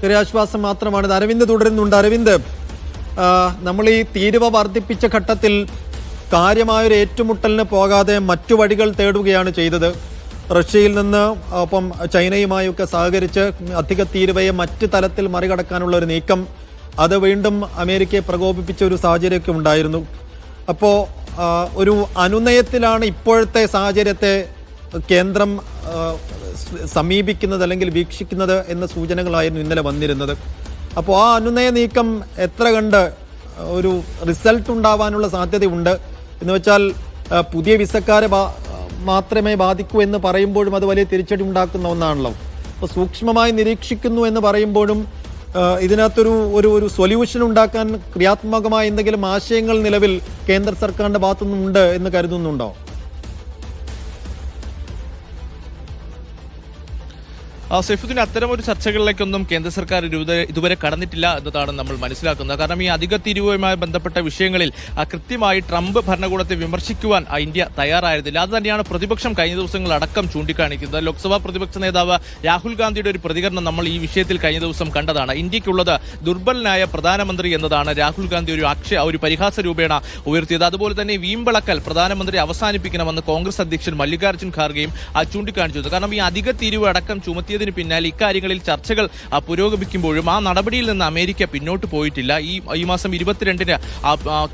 ചെറിയ ആശ്വാസം മാത്രമാണ്. അരവിന്ദ് തുടരുന്നുണ്ട്. അരവിന്ദ് നമ്മൾ ഈ തീരുവ വർദ്ധിപ്പിച്ച ഘട്ടത്തിൽ കാര്യമായൊരു ഏറ്റുമുട്ടലിന് പോകാതെ മറ്റു വഴികൾ തേടുകയാണ് ചെയ്തത്. റഷ്യയിൽ നിന്ന് ഒപ്പം ചൈനയുമായൊക്കെ സഹകരിച്ച് അധിക തീരുവയെ മറ്റ് തലത്തിൽ മറികടക്കാനുള്ള ഒരു നീക്കം. അത് വീണ്ടും അമേരിക്കയെ പ്രകോപിപ്പിച്ച ഒരു സാഹചര്യമൊക്കെ ഉണ്ടായിരുന്നു. അപ്പോൾ ഒരു അനുനയത്തിലാണ് ഇപ്പോഴത്തെ സാഹചര്യത്തെ കേന്ദ്രം സമീപിക്കുന്നത് അല്ലെങ്കിൽ വീക്ഷിക്കുന്നത് എന്ന സൂചനകളായിരുന്നു ഇന്നലെ വന്നിരുന്നത്. അപ്പോൾ ആ അനുനയ നീക്കം എത്ര കണ്ട് ഒരു റിസൾട്ട് ഉണ്ടാവാനുള്ള സാധ്യതയുണ്ട്. എന്ന് വെച്ചാൽ പുതിയ വിസക്കാരെ മാത്രമേ ബാധിക്കൂ എന്ന് പറയുമ്പോഴും അത് വലിയ തിരിച്ചടി ഉണ്ടാക്കുന്ന ഒന്നാണല്ലോ. അപ്പോൾ സൂക്ഷ്മമായി നിരീക്ഷിക്കുന്നു എന്ന് പറയുമ്പോഴും ഇതിനകത്തൊരു ഒരു ഒരു സൊല്യൂഷൻ ഉണ്ടാക്കാൻ ക്രിയാത്മകമായ എന്തെങ്കിലും ആശയങ്ങൾ നിലവിൽ കേന്ദ്ര സർക്കാരിന്റെ ഭാഗത്തുനിന്നുണ്ട് എന്ന് കരുതുന്നുണ്ടോ? സൈഫുദ്ദീൻ അത്തരം ഒരു ചർച്ചകളിലേക്കൊന്നും കേന്ദ്ര സർക്കാർ ഇതുവരെ കടന്നിട്ടില്ല എന്നതാണ് നമ്മൾ മനസ്സിലാക്കുന്നത്. കാരണം ഈ അധിക തീരുവയുമായി ബന്ധപ്പെട്ട വിഷയങ്ങളിൽ കൃത്യമായി ട്രംപ് ഭരണകൂടത്തെ വിമർശിക്കുവാൻ ഇന്ത്യ തയ്യാറായിരുന്നില്ല. അത് തന്നെയാണ് പ്രതിപക്ഷം കഴിഞ്ഞ ദിവസങ്ങൾ അടക്കം ചൂണ്ടിക്കാണിക്കുന്നത്. ലോക്സഭാ പ്രതിപക്ഷ നേതാവ് രാഹുൽ ഗാന്ധിയുടെ ഒരു പ്രതികരണം നമ്മൾ ഈ വിഷയത്തിൽ കഴിഞ്ഞ ദിവസം കണ്ടതാണ്. ഇന്ത്യക്കുള്ളത് ദുർബലനായ പ്രധാനമന്ത്രി എന്നതാണ് രാഹുൽ ഗാന്ധി ഒരു അക്ഷയ ഒരു പരിഹാസ രൂപേണ ഉയർത്തിയത്. അതുപോലെ തന്നെ വീമ്പിളക്കൽ പ്രധാനമന്ത്രി അവസാനിപ്പിക്കണമെന്ന് കോൺഗ്രസ് അധ്യക്ഷൻ മല്ലികാർജുൻ ഖാർഗെയും ചൂണ്ടിക്കാണിച്ചു കാരണം ഈ അധിക തീരുവ അടക്കം ചുമത്തിയതിന് പിന്നാലെ ഇക്കാര്യങ്ങളിൽ ചർച്ചകൾ പുരോഗമിക്കുമ്പോഴും ആ നടപടിയിൽ നിന്ന് അമേരിക്ക പിന്നോട്ട് പോയിട്ടില്ല. ഈ ഈ മാസം ഇരുപത്തിരണ്ടിന്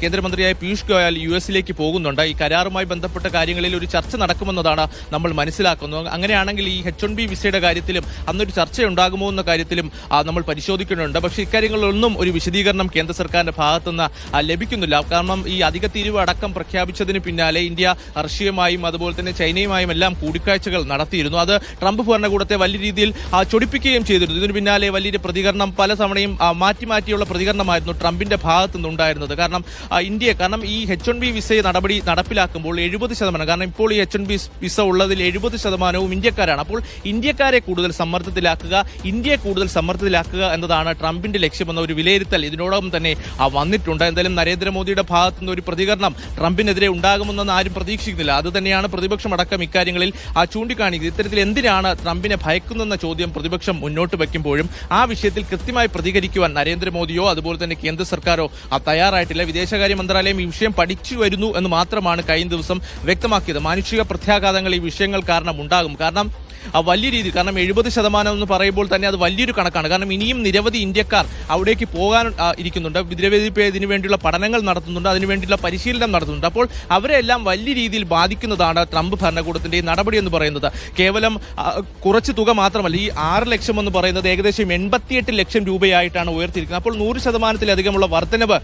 കേന്ദ്രമന്ത്രിയായ പീയൂഷ് ഗോയൽ യു എസിലേക്ക് പോകുന്നുണ്ട്. ഈ കരാറുമായി ബന്ധപ്പെട്ട കാര്യങ്ങളിൽ ഒരു ചർച്ച നടക്കുമെന്നതാണ് നമ്മൾ മനസ്സിലാക്കുന്നത്. അങ്ങനെയാണെങ്കിൽ ഈ എച്ച് വൺ ബി വിസയുടെ കാര്യത്തിലും അന്നൊരു ചർച്ച ഉണ്ടാകുമോ എന്ന കാര്യത്തിലും നമ്മൾ പരിശോധിക്കുന്നുണ്ട്. പക്ഷേ ഇക്കാര്യങ്ങളിലൊന്നും ഒരു വിശദീകരണം കേന്ദ്ര സർക്കാരിന്റെ ഭാഗത്തുനിന്ന് നിന്ന് ലഭിക്കുന്നില്ല. കാരണം ഈ അധിക തീരുവ അടക്കം പ്രഖ്യാപിച്ചതിന് പിന്നാലെ ഇന്ത്യ റഷ്യയുമായും അതുപോലെ തന്നെ ചൈനയുമായും എല്ലാം കൂടിക്കാഴ്ചകൾ നടത്തിയിരുന്നു. അത് ട്രംപ് ഭരണകൂടത്തെ വലിയ രീതിയിൽ ചൊടിപ്പിക്കുകയും ചെയ്തിരുന്നു. ഇതിനു പിന്നാലെ വലിയൊരു പ്രതികരണം പല തവണയും മാറ്റി മാറ്റിയുള്ള പ്രതികരണമായിരുന്നു ട്രംപിന്റെ ഭാഗത്തു നിന്നുണ്ടായിരുന്നത് കാരണം ഇന്ത്യ കാരണം ഈ എച്ച് വൺ ബി വിസ നടപടി നടപ്പിലാക്കുമ്പോൾ എഴുപത് ശതമാനം കാരണം ഇപ്പോൾ ഈ എച്ച് വൺ ബി വിസ ഉള്ളതിൽ എഴുപത് ശതമാനവും ഇന്ത്യക്കാരാണ്. അപ്പോൾ ഇന്ത്യക്കാരെ കൂടുതൽ സമ്മർദ്ദത്തിലാക്കുക ഇന്ത്യയെ കൂടുതൽ സമ്മർദ്ദത്തിലാക്കുക എന്നതാണ് ട്രംപിന്റെ ലക്ഷ്യമെന്ന ഒരു വിലയിരുത്തൽ ഇതിനോടകം തന്നെ വന്നിട്ടുണ്ട്. എന്തായാലും നരേന്ദ്രമോദിയുടെ ഭാഗത്തു നിന്ന് ഒരു പ്രതികരണം ട്രംപിനെതിരെ ഉണ്ടാകുമെന്ന് ആരും പ്രതീക്ഷിക്കുന്നില്ല. അത് തന്നെയാണ് പ്രതിപക്ഷം അടക്കം ഇക്കാര്യങ്ങളിൽ ചൂണ്ടിക്കാണിക്കുന്നത്. ഇത്തരത്തിൽ എന്തിനാണ് ട്രംപിനെ ഭയക്കുന്നെന്ന ചോദ്യം പ്രതിപക്ഷം മുന്നോട്ട് വയ്ക്കുമ്പോഴും ആ വിഷയത്തിൽ കൃത്യമായി പ്രതികരിക്കുവാൻ നരേന്ദ്രമോദിയോ അതുപോലെ തന്നെ കേന്ദ്ര സർക്കാരോ തയ്യാറായിട്ടില്ല. വിദേശകാര്യ മന്ത്രാലയം ഈ വിഷയം പഠിച്ചു വരുന്നു എന്ന് മാത്രമാണ് കഴിഞ്ഞ ദിവസം വ്യക്തമാക്കിയത്. മാനുഷിക പ്രത്യാഘാതങ്ങൾ ഈ വിഷയങ്ങൾ കാരണം ഉണ്ടാകും. കാരണം വലിയ രീതിയിൽ കാരണം എഴുപത് ശതമാനം എന്ന് പറയുമ്പോൾ തന്നെ അത് വലിയൊരു കണക്കാണ്. കാരണം ഇനിയും നിരവധി ഇന്ത്യക്കാർ അവിടേക്ക് പോകാൻ ഇരിക്കുന്നുണ്ട്. നിരവധി ഇതിനു വേണ്ടിയുള്ള പഠനങ്ങൾ നടത്തുന്നുണ്ട്. അതിനു വേണ്ടിയുള്ള പരിശീലനം നടത്തുന്നുണ്ട്. അപ്പോൾ അവരെല്ലാം വലിയ രീതിയിൽ ബാധിക്കുന്നതാണ് ട്രംപ് ഭരണകൂടത്തിന്റെ ഈ നടപടി എന്ന് പറയുന്നത്. കേവലം കുറച്ച് തുക മാത്രമല്ല ഈ ആറ് ലക്ഷം എന്ന് പറയുന്നത് ഏകദേശം എൺപത്തിയെട്ട് ലക്ഷം രൂപയായിട്ടാണ് ഉയർത്തിയിരിക്കുന്നത്. അപ്പോൾ നൂറ് ശതമാനത്തിലധികമുള്ള വർധനവ്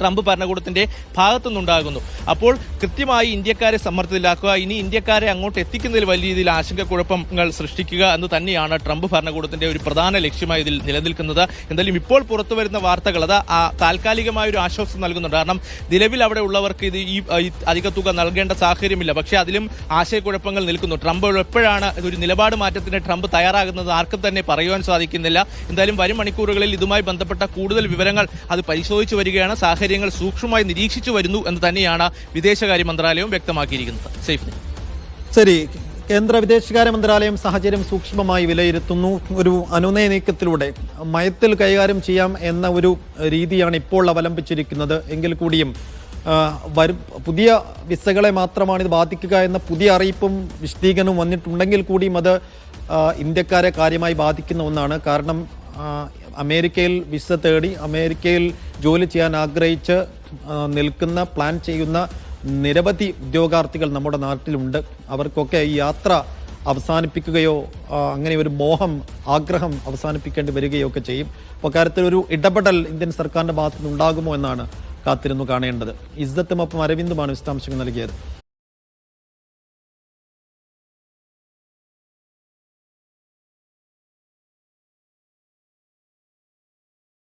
ട്രംപ് ഭരണകൂടത്തിന്റെ ഭാഗത്തുനിന്നുണ്ടാകുന്നു. അപ്പോൾ കൃത്യമായി ഇന്ത്യക്കാരെ സമ്മർദ്ദത്തിലാക്കുക ഇനി ഇന്ത്യക്കാരെ അങ്ങോട്ട് എത്തിക്കുന്നതിൽ വലിയ രീതിയിൽ ആശങ്കക്കുഴപ്പങ്ങൾ സൃഷ്ടിക്കുക എന്ന് തന്നെയാണ് ട്രംപ് ഭരണകൂടത്തിന്റെ ഒരു പ്രധാന ലക്ഷ്യമായി ഇതിൽ നിലനിൽക്കുന്നത്. എന്തായാലും ഇപ്പോൾ പുറത്തു വരുന്ന വാർത്തകൾ അത് താൽക്കാലികമായ ഒരു ആശ്വാസം നൽകുന്നുണ്ട്. കാരണം നിലവിൽ അവിടെ ഉള്ളവർക്ക് ഇത് ഈ അധിക തുക നൽകേണ്ട സാഹചര്യമില്ല. പക്ഷേ അതിലും ആശയക്കുഴപ്പങ്ങൾ നിൽക്കുന്നു. ട്രംപ് എപ്പോഴാണ് ഒരു നിലപാട് മാറ്റത്തിന് ട്രംപ് തയ്യാറാകുന്നത് ആർക്കും തന്നെ പറയുവാൻ സാധിക്കുന്നില്ല. എന്തായാലും വരും മണിക്കൂറുകളിൽ ഇതുമായി ബന്ധപ്പെട്ട കൂടുതൽ വിവരങ്ങൾ അത് പരിശോധിച്ചു വരികയാണ്. സാഹചര്യങ്ങൾ സൂക്ഷ്മമായി നിരീക്ഷിച്ചു വരുന്നു എന്ന് തന്നെയാണ് വിദേശകാര്യ മന്ത്രാലയവും വ്യക്തമാക്കിയിരിക്കുന്നത്. ശരി. കേന്ദ്ര വിദേശകാര്യ മന്ത്രാലയം സാഹചര്യം സൂക്ഷ്മമായി വിലയിരുത്തുന്നു. ഒരു അനുനയ നീക്കത്തിലൂടെ മയത്തിൽ കൈകാര്യം ചെയ്യാം എന്ന ഒരു രീതിയാണ് ഇപ്പോൾ അവലംബിച്ചിരിക്കുന്നത്. എങ്കിൽ കൂടിയും വരും പുതിയ വിസകളെ മാത്രമാണ് ഇത് ബാധിക്കുക എന്ന പുതിയ അറിയിപ്പും വിശദീകരണവും വന്നിട്ടുണ്ടെങ്കിൽ കൂടിയും അത് ഇന്ത്യക്കാരെ കാര്യമായി ബാധിക്കുന്ന ഒന്നാണ്. കാരണം അമേരിക്കയിൽ വിസ തേടി അമേരിക്കയിൽ ജോലി ചെയ്യാൻ ആഗ്രഹിച്ച് നിൽക്കുന്ന പ്ലാൻ ചെയ്യുന്ന നിരവധി ഉദ്യോഗാർത്ഥികൾ നമ്മുടെ നാട്ടിലുണ്ട്. അവർക്കൊക്കെ ഈ യാത്ര അവസാനിപ്പിക്കുകയോ അങ്ങനെ ഒരു മോഹം ആഗ്രഹം അവസാനിപ്പിക്കേണ്ടി വരികയോ ഒക്കെ ചെയ്യും. അപ്പോൾ കാര്യത്തിൽ ഒരു ഇടപെടൽ ഇന്ത്യൻ സർക്കാരിന്റെ ഉണ്ടാകുമോ എന്നാണ് കാത്തിരുന്നു കാണേണ്ടത്. ഇസ്സത്തും ഒപ്പം അരവിന്ദുമാണ് വിശദാംശങ്ങൾ നൽകിയത്.